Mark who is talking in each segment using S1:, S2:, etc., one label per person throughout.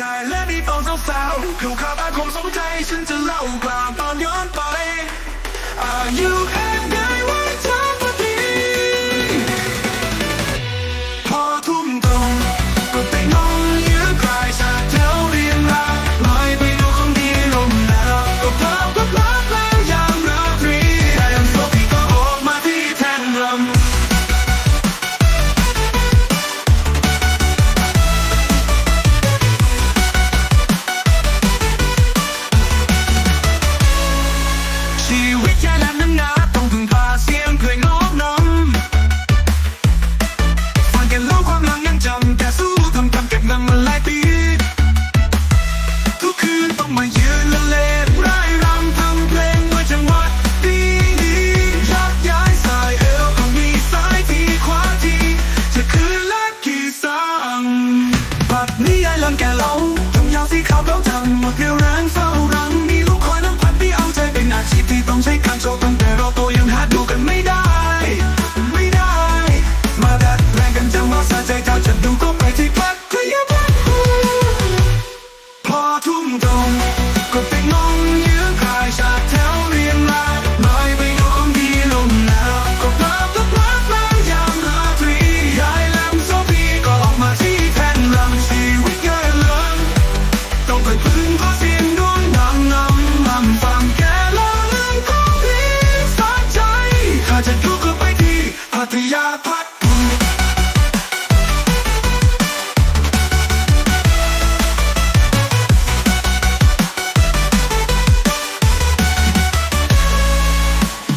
S1: ยายและมีตอนสาวๆลูกค้าบ้านคงสนใจฉันจะเล่ากลาวตอนย้อนไปอายุแค่ไหนว่าเธอพอดีพอทุ่มตรงก็ไปนอ ยายเลินแกเราจงยาวสีขาวเราทำหมดเรี่ยวแรงเฝ้ารัง มีลูกคอยน้ำพันที่เอาใจเป็นอาชีพที่ต้องใช้การโชว์ ที่พัทยาพัทพู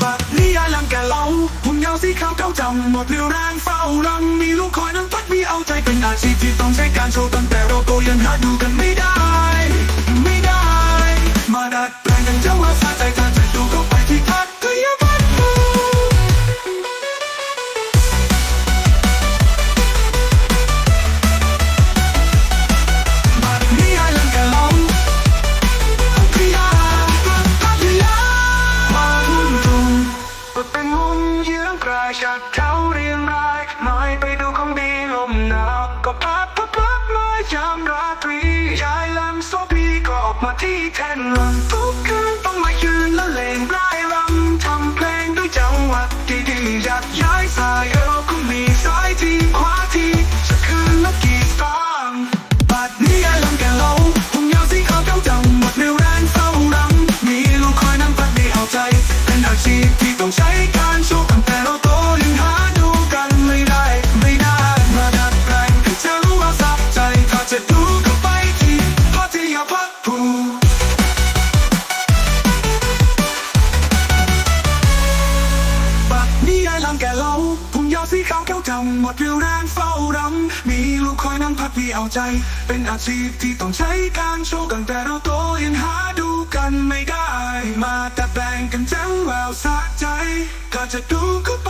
S1: บัดนี้ยลังแกเราผมยาสีขาวเก่าจำหมดเรี่ยวแรงเฝ้ารังมีลูกคอยนั้นพัดมีเอาใจเป็นอาชีพที่ต้องใช้การโชว์ตั้งแต่เราโตยังหาดูกันไม่ได้ ไม่ได้ มาดัด ที่แทนลำทุกคืนต้องมายืนและเลงร่ายรำทำเพลงด้วยจังหวะดีๆอยากย้ายสายเอวก็มีสายที่ขวาทีจะคืนละกี่สตางค์บัดนี้ยายลำแก่เราผมยาวสีขาวเก้าจำหมดเรี่ยวแรงเฝ้ารังมีลูกคอยนั่งพัดไม่เอาใจ เป็นอาชีพที่ต้องใช้กาำหมดเรี่ยวแรงเฝ้ารำมีลูกคอยนั่งพักพี่เอาใจ เป็นอาชีพที่ต้องใช้การโชว์ตั้งแต่เราโตยังหาดูกันไม่ได้ มาแต่แปลงกันจังแววสะใจ ก็จะดูเข้าไป